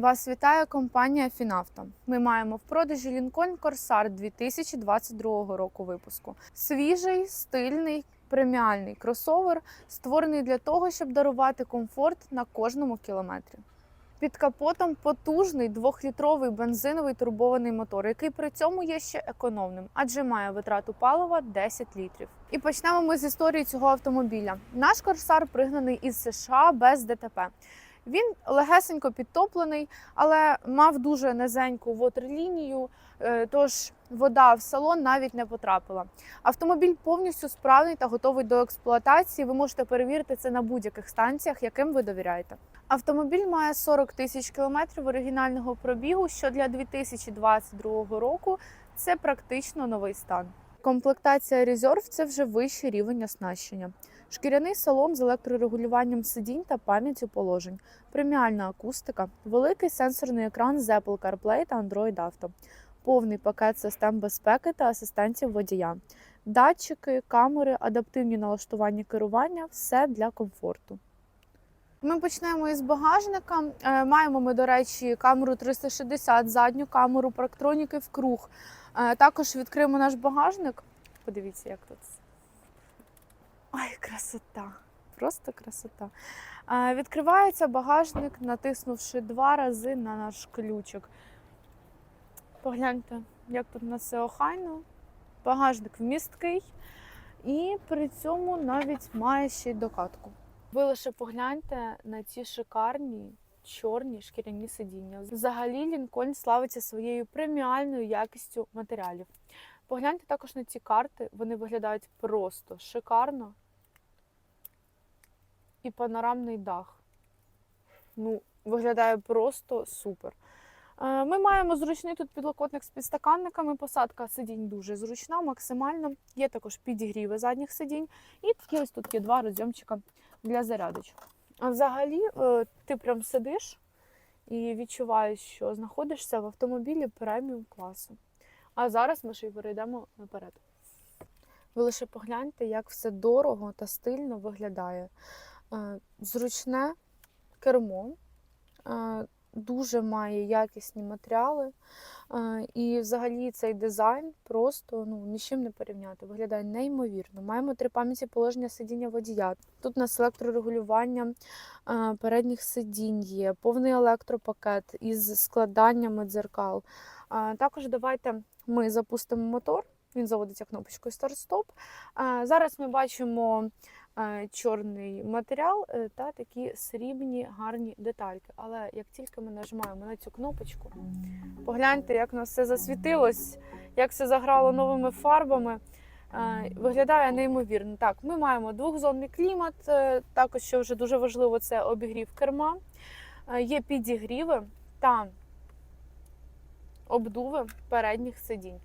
Вас вітає компанія Фінавто. Ми маємо в продажі Lincoln Corsair 2022 року випуску. Свіжий, стильний, преміальний кросовер, створений для того, щоб дарувати комфорт на кожному кілометрі. Під капотом потужний двохлітровий бензиновий турбований мотор, який при цьому є ще економним, адже має витрату палива 10 літрів. І почнемо ми з історії цього автомобіля. Наш Корсар пригнаний із США без ДТП. Він легесенько підтоплений, але мав дуже низеньку вотерлінію, е, тож вода в салон навіть не потрапила. Автомобіль повністю справний та готовий до експлуатації. Ви можете перевірити це на будь-яких станціях, яким ви довіряєте. Автомобіль має 40 тисяч кілометрів оригінального пробігу, що для 2022 року це практично новий стан. Комплектація Reserve – це вже вищий рівень оснащення. Шкіряний салон з електрорегулюванням сидінь та пам'яттю положень, преміальна акустика, великий сенсорний екран з Apple CarPlay та Android Auto, повний пакет систем безпеки та асистентів водія, датчики, камери, адаптивні налаштування керування все для комфорту. Ми почнемо із багажника. Е, Маємо ми, до речі, камеру 360, задню камеру, парктроніки в круг. Е, Також відкриємо наш багажник. Подивіться, як тут. Ай, красота! Просто красота. Відкривається багажник, натиснувши два рази на наш ключик. Погляньте, як тут на все охайно. Багажник вмісткий і при цьому навіть має ще й докатку. Ви лише погляньте на ці шикарні чорні шкіряні сидіння. Взагалі Лінкольн славиться своєю преміальною якістю матеріалів. Погляньте також на ці карти, вони виглядають просто шикарно. І панорамний дах. Ну, виглядає просто супер. Е, Ми маємо зручний тут підлокотник з підстаканниками. Посадка сидінь дуже зручна, максимально. Є також підігріви задніх сидінь. І такі ось тут є два розйомчика для зарядочок. А взагалі, е, ти прям сидиш і відчуваєш, що знаходишся в автомобілі преміум класу. А зараз ми ще й перейдемо наперед. Ви лише погляньте, як все дорого та стильно виглядає. Е, Зручне кермо, е, дуже має якісні матеріали. Е, І взагалі цей дизайн просто ну, ні з чим не порівняти. Виглядає неймовірно. Маємо три пам'яті положення сидіння водія. Тут у нас електрорегулювання передніх сидінь є, повний електропакет із складаннями дзеркал. Також давайте ми запустимо мотор. Він заводиться кнопочкою старт-стоп. Зараз ми бачимо чорний матеріал е, та такі срібні гарні детальки. Але як тільки ми нажимаємо на цю кнопочку, погляньте, як у нас все засвітилось, як все заграло новими фарбами. Виглядає неймовірно. Так, ми маємо двохзонний клімат. е, Також, що вже дуже важливо, це обігрів керма. Є підігріви та обдуви передніх сидінь.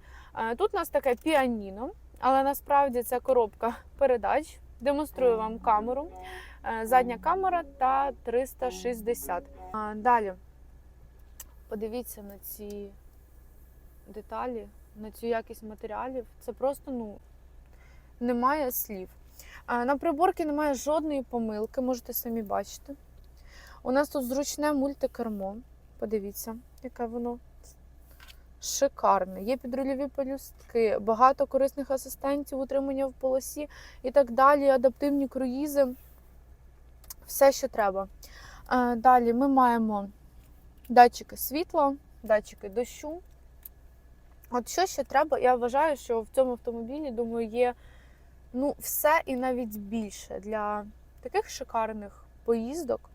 Тут у нас таке піаніно, але насправді це коробка передач. Демонструю вам камеру. Е, Задня камера та 360. Далі подивіться на ці деталі, на цю якість матеріалів. Це просто ну, немає слів. На приборці немає жодної помилки, можете самі бачити. У нас тут зручне мультикермо. Подивіться, яке воно шикарне. Є підрульові пелюстки, багато корисних асистентів, утримання в полосі і так далі, адаптивні круїзи. Все, що треба. Е, Далі ми маємо датчики світла, датчики дощу. От що ще треба, я вважаю, що в цьому автомобілі, думаю, є ну, все і навіть більше для таких шикарних поїздок.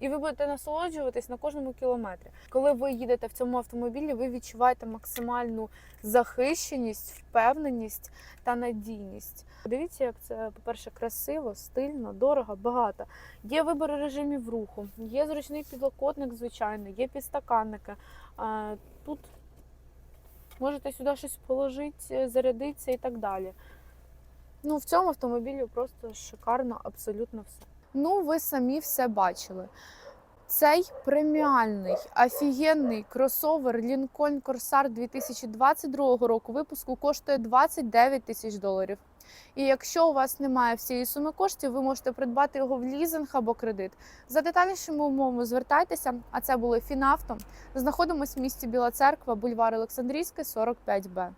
І ви будете насолоджуватись на кожному кілометрі. Коли ви їдете в цьому автомобілі, ви відчуваєте максимальну захищеність, впевненість та надійність. Подивіться, як це, по-перше, красиво, стильно, дорого, багато. Є вибір режимів руху, є зручний підлокотник, звичайно, є підстаканники. Тут можете сюди щось положити, зарядитися і так далі. Ну, в цьому автомобілі просто шикарно абсолютно все. Ну, ви самі все бачили. Цей преміальний офігенний кросовер Lincoln Corsair 2022 року випуску коштує 29 тисяч доларів. І якщо у вас немає всієї суми коштів, ви можете придбати його в лізинг або кредит. За детальнішими умовами звертайтеся. А це були Фінавто. Знаходимось в місті Біла Церква, бульвар Олександрійський, 45Б.